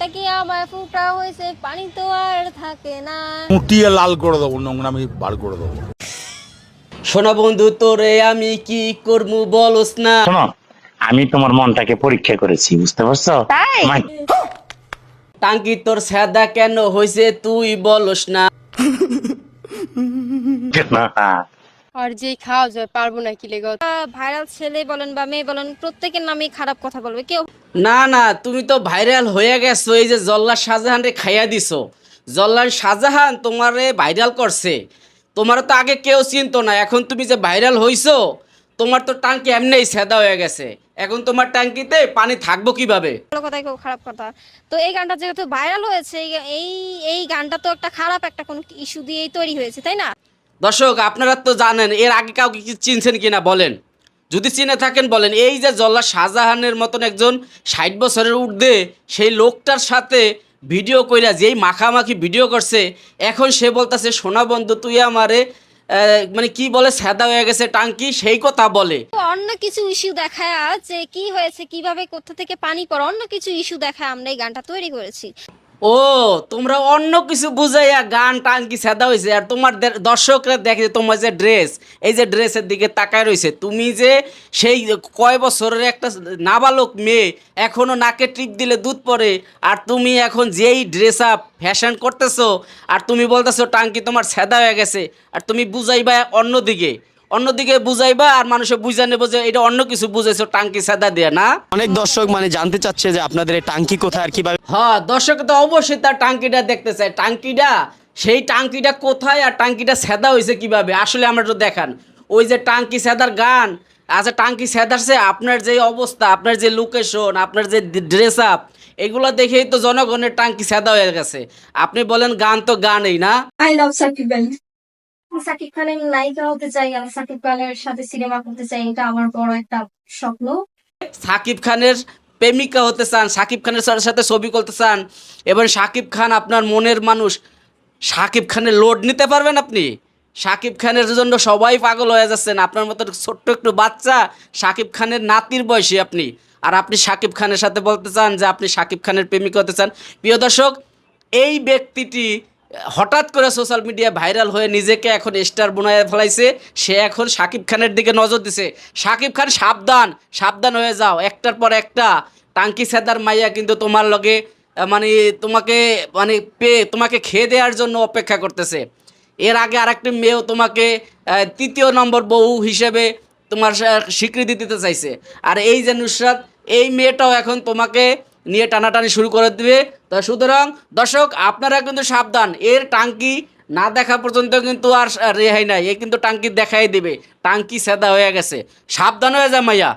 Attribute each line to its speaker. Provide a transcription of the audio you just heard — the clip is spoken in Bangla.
Speaker 1: আমার ফুটা হয়েছে পানি তো আর থাকে না।
Speaker 2: মুটিয়ে লাল করে দেবো নোংরামি বার করে দেবো।
Speaker 3: শোনা বন্ধু তোরে আমি কি করব বলস না?
Speaker 4: শোনো আমি তোমার মনটাকে পরীক্ষা করেছি বুঝতে পারছ?
Speaker 3: টাঙ্কি তোর সাদা কেন হয়েছে তুই বলস না।
Speaker 1: আর যেই খাওয়া যায় পারব না কি লেগে? ভাইরাল ছেলে বলেন বা মেয়ে বলেন প্রত্যেকের নামে খারাপ কথা বলবে কেউ
Speaker 3: না না তুমি তো ভাইরাল হয়ে গেছো এই যে জল্লা শাহজাহান রে খাইয়া দিছো। জল্লার শাহজাহান তোমারে ভাইরাল করছে। তোমার তো আগে কেউ চিনতো না এখন তুমি যে ভাইরাল হইছো তোমার তো টাঙ্কি এমনিই সেদা হয়ে গেছে। এখন তোমার টাঙ্কিতে পানি থাকব কীভাবে?
Speaker 1: ভালো কথা কেউ খারাপ কথা। তো এই গানটা যেহেতু ভাইরাল হয়েছে এই- এই এই গানটা তো একটা খারাপ একটা কোন ইস্যু দিয়েই তৈরি হয়েছে তাই না?
Speaker 3: দর্শক, আপনারা তো জানেন, এর আগে কাউকে কি চিনছেন কিনা বলেন। যদি চিনে থাকেন, বলেন, এই যে জল্লা শাহজাহানের মতন একজন ষাট বছরের ঊর্ধ্বে সেই লোকটার সাথে ভিডিও কইরা, যেই মাখামাখি ভিডিও করছে, এখন সে বলতেছে, সোনা বন্ধু, তুই আমারে মানে কি বলে সাদা হয়ে গেছে টাঙ্কি সেই কথা বলে।
Speaker 1: অন্য কিছু ইস্যু দেখায় যে কি হয়েছে, কীভাবে, কোথা থেকে পানি পড়ে, অন্য কিছু ইস্যু দেখায় আমরা এই গানটা তৈরি করেছি।
Speaker 3: ও, তোমরা অন্য কিছু বুঝাইয়া গান টাঙ্কি সাদা হয়েছে আর তোমার দর্শকরা দেখে যে তোমার যে ড্রেস এই যে ড্রেসের দিকে তাকায় রয়েছে তুমি যে সেই কয় বছরের একটা নাবালক মেয়ে এখনও নাকে টিপ দিলে দুধ পড়ে আর তুমি এখন যেই ড্রেস আপ ফ্যাশন করতেছো, আর তুমি বলতেছো, টাঙ্কি তোমার সাদা হয়ে গেছে। আর তুমি বুঝাইবা অন্যদিকে। অন্যদিকে বুঝাইবা আর মানুষে বুঝা নেব যে এটা অন্য কিছু বুঝাইছো টাঙ্কি সাদা দিয়ে না?
Speaker 5: অনেক দর্শক মানে জানতে চাচ্ছে যে আপনাদের এই টাঙ্কি কোথায় আর কীভাবে
Speaker 3: হ্যাঁ দর্শক তো অবশ্যই তার টাঙ্কিটা দেখতে চায়। টাঙ্কিটা সেই টাঙ্কিটা কোথায় আর টাঙ্কিটা সেদা হয়েছে কীভাবে? আসলে আমরা তো দেখান। ওই যে টাঙ্কি সেদার গান আচ্ছা টাঙ্কি সেদার সে আপনার যে অবস্থা আপনার যে লোকেশন আপনার যে ড্রেস আপ এগুলো দেখেই তো জনগণের টাঙ্কি সেদা হয়ে গেছে। আপনি বলেন গান তো গানই না?
Speaker 6: আই লাভ সাকিব সাকিব খানের নায়িকা হতে চাই, আমি সাকিব খানের সাথে সিনেমা করতে চাই, এটা আমার বড় একটা স্বপ্ন।
Speaker 3: সাকিব খানের প্রেমিকা হতে চান, সাকিব খানের সাথে ছবি করতে চান এবার সাকিব খান আপনার মনের মানুষ, সাকিব খানের লোড নিতে পারবেন আপনি? সাকিব খানের জন্য সবাই পাগল হয়ে যাচ্ছেন, আপনার মতো ছোট্ট একটু বাচ্চা, সাকিব খানের নাতির বয়সী আপনি। আর আপনি সাকিব খানের সাথে বলতে চান যে আপনি সাকিব খানের প্রেমিকা হতে চান। প্রিয় দর্শক, এই ব্যক্তিটি হঠাৎ করে সোশ্যাল মিডিয়া ভাইরাল হয়ে নিজেকে এখন স্টার বানায় ফেলাইছে। সে এখন সাকিব খানের দিকে নজর দিছে। সাকিব খান, সাবধান সাবধান হয়ে যাও। একটার পর একটা। টাঙ্কি সেদার মাইয়া কিন্তু তোমার লগে মানে তোমাকে মানে পেয়ে তোমাকে খেয়ে দেওয়ার জন্য অপেক্ষা করতেছে। এর আগে আরেকটি মেয়েও তোমাকে তৃতীয় নম্বর বউ হিসেবে তোমার স্বীকৃতি দিতে চাইছে। আর এই যে নুসরাত, এই মেয়েটাও এখন তোমাকে নিয়ে টানাটানি শুরু করে দেবে। তো সুতরাং, দর্শক, আপনারা কিন্তু সাবধান। এর টাঙ্কি না দেখা পর্যন্ত কিন্তু আর রেহাই নাই। এ কিন্তু টাঙ্কি দেখাই দেবে। টাঙ্কি সেদা হয়ে গেছে। সাবধান হয়ে যা মাইয়া।